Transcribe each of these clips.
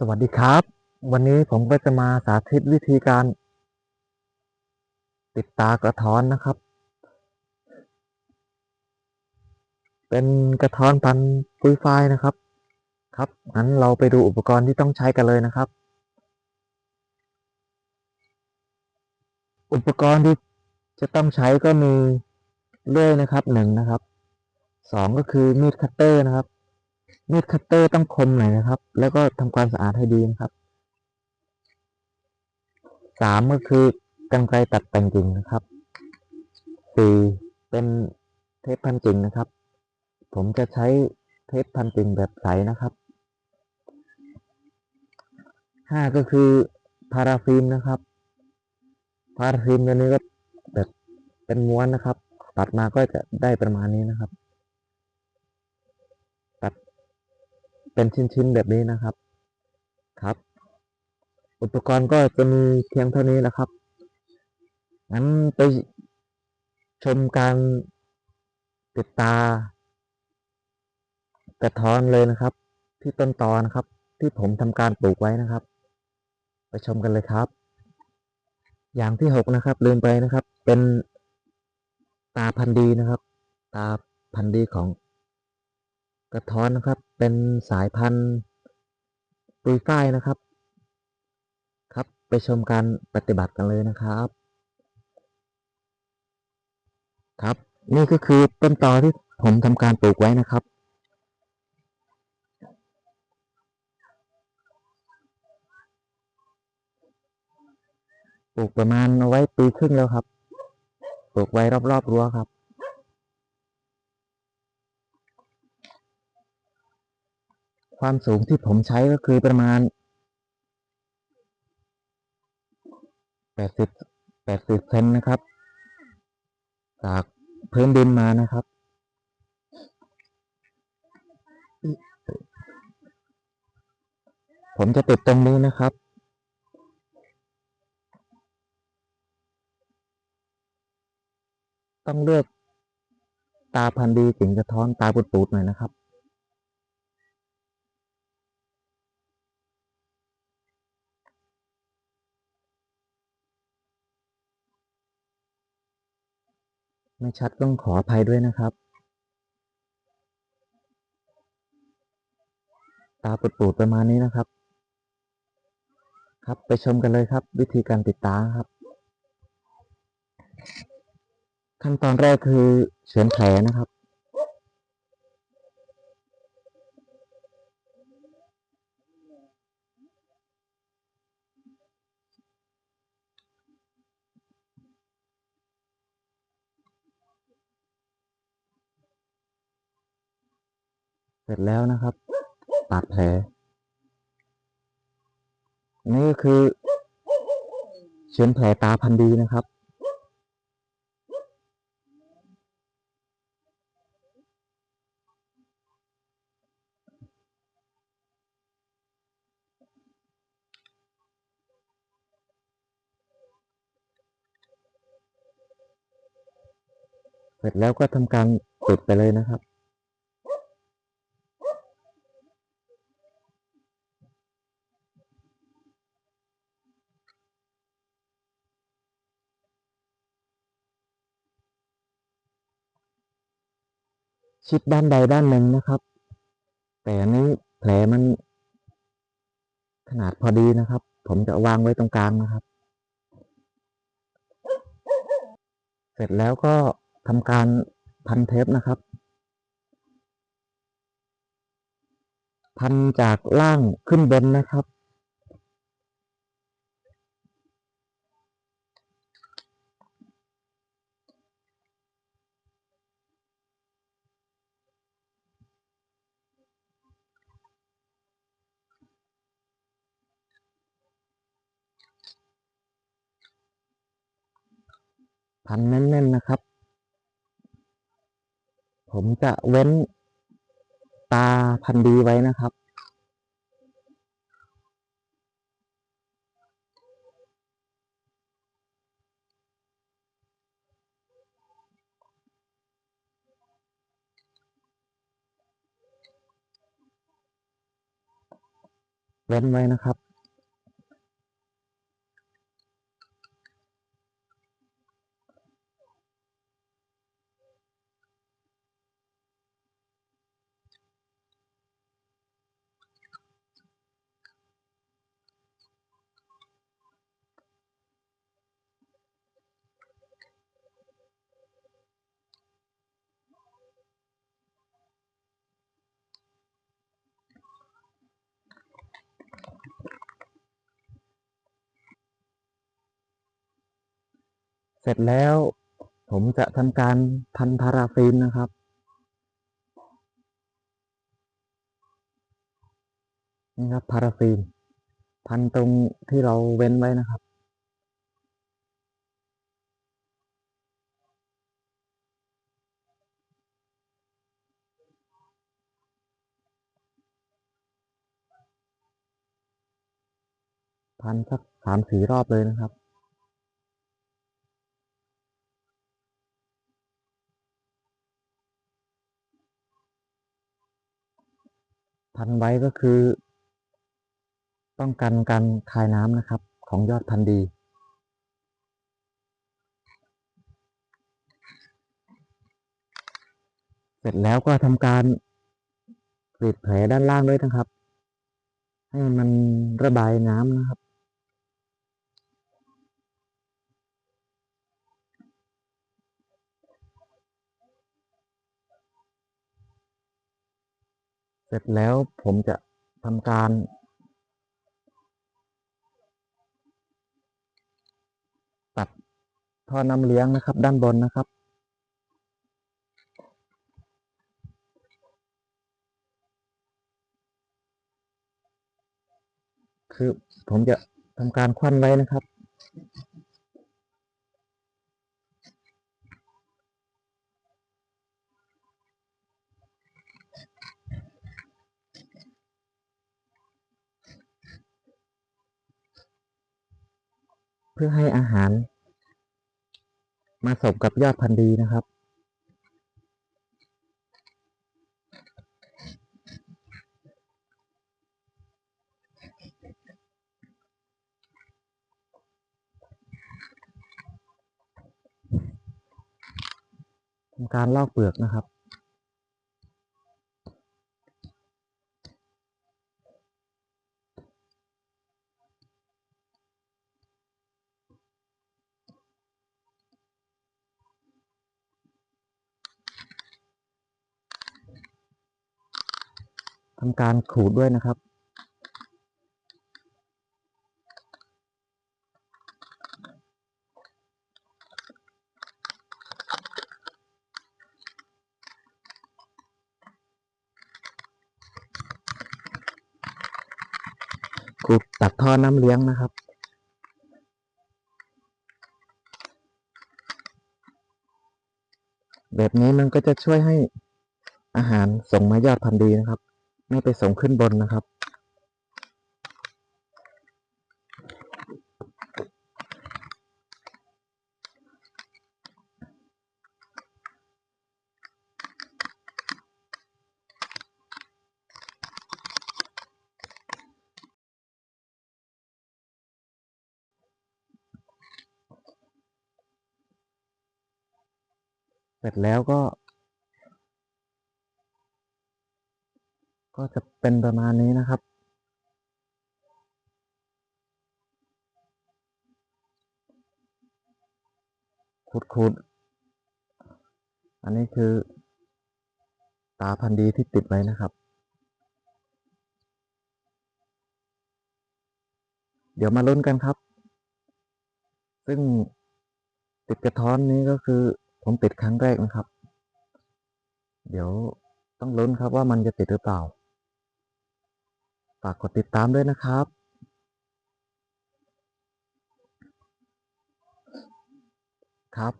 สวัสดีครับ วันนี้ผมก็จะมาสาธิตวิธีการ ติดตากระท้อนนะครับ เป็นกระท้อนพันธุ์ปุยฝ้ายนะครับ ครับงั้นเราไปดูอุปกรณ์ที่ต้องใช้กันเลยนะครับ อุปกรณ์ที่จะต้องใช้ก็มีเลื่อยนะครับหนึ่งนะครับสองก็คือมีดคัตเตอร์นะครับ มีดคัตเตอร์ต้องคมหน่อยนะครับ แล้วก็ทำความสะอาดให้ดีนะครับสามก็คือกรรไกรตัดแต่งกิ่งนะครับสี่เป็นเทปพันกิ่งนะครับ ผมจะใช้เทปพันกิ่งแบบใสนะครับห้าก็คือพาราฟิล์มนะครับ พาราฟิล์มตัวนี้ก็แบบเป็นม้วนนะครับ ตัดมาก็จะได้ประมาณนี้นะครับ ตัด เป็นชิ้นๆแบบนี้นะครับครับ อุปกรณ์ก็จะมีเพียงเท่านี้นะครับงั้นไปชมการติดตากระท้อนเลยนะครับ ที่ต้นตอนะครับ ที่ผมทำการปลูกไว้นะครับ ไปชมกันเลยครับ อย่างที่หกนะครับลืมไปนะครับ เป็นตาพันธุ์ดีนะครับ ตาพันธุ์ดีของ กระท้อนนะครับ เป็นสายพันธุ์ปุยฝ้ายนะครับ ครับไปชมการปฏิบัติกันเลยนะครับ ครับ นี่ก็คือต้นตอที่ผมทำการปลูกไว้นะครับปลูกประมาณเอาไว้ปีครึ่งแล้วครับ ปลูกไว้รอบๆรั้วครับ ความสูงที่ผมใช้ก็คือประมาณแปดสิบแปดสิบเซนนะครับ จากพื้นดินมานะครับ ผมจะติดตรงนี้นะครับ ต้องเลือกตาพันธุ์ดีสิงกระท้อนตาปุดๆหน่อยนะครับ ไม่ชัดต้องขออภัยด้วยนะครับ ตาปูดๆประมาณนี้นะครับ ครับไปชมกันเลยครับ วิธีการติดตาครับ ขั้นตอนแรกคือเฉือนแผลนะครับ เสร็จแล้วนะครับปาดแผล นี่ก็คือเฉือแผลตาพันธีนะครับ เสร็จแล้วก็ทำการปิดไปเลยนะครับ ชิดด้านใดด้านหนึ่งนะครับ แต่อันนี้แผลมัน ขนาดพอดีนะครับ ผมจะวางไว้ตรงกลางนะครับ เสร็จแล้วก็ทำการพันเทปนะครับ พันจากล่างขึ้นบนนะครับ พันแน่น ๆ นะครับ ผมจะเว้นตาพันดีไว้นะครับ เว้นไว้นะครับ เสร็จแล้ว ผมจะทำการพันพาราฟินนะครับ นี่ครับพาราฟิน พันตรงที่เราเว้นไว้นะครับพันสักสามสี่รอบเลยนะครับ พันไว้ก็คือ ป้องกันการคายน้ำนะครับ ของยอดพันธุ์ดี เสร็จแล้วก็ทำการกรีดแผลด้านล่างด้วยนะครับ ให้มันระบายน้ำนะครับ เสร็จแล้วผมจะทำการ ตัดท่อน้ำเลี้ยงนะครับ ด้านบนนะครับคือผมจะทำการควันไว้นะครับ เพื่อให้อาหาร มาสบกับยอดพันธุ์ดีนะครับ ทำการลอกเปลือกนะครับ ทำการขูดด้วยนะครับ ขูดตัดท่อน้ำเลี้ยงนะครับแบบนี้มันก็จะช่วยให้อาหารส่งมายอดพันธุ์ดีนะครับ ไม่ไปส่งขึ้นบนนะครับ เสร็จแล้วก็ ก็จะเป็นประมาณนี้นะครับ ขุดๆ อันนี้คือ ตาพันธุ์ดีที่ติดไว้นะครับ เดี๋ยวมาลุ้นกันครับ ซึ่งติดกระท้อนนี้ก็คือผมติดครั้งแรกนะครับ เดี๋ยวต้องลุ้นครับว่ามันจะติดหรือเปล่า ฝากกดติดตามด้วยนะครับ ครับ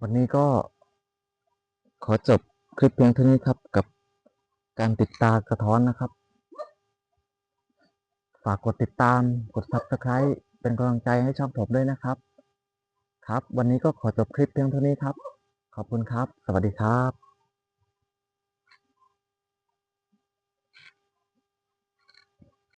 วันนี้ก็ขอจบคลิปเพียงเท่านี้ครับกับการติดตากระท้อนนะครับ ฝากกดติดตามกด subscribe เป็นกำลังใจให้ช่องผมด้วยนะครับ ครับ วันนี้ก็ขอจบคลิปเพียงเท่านี้ครับ ขอบคุณครับ สวัสดีครับ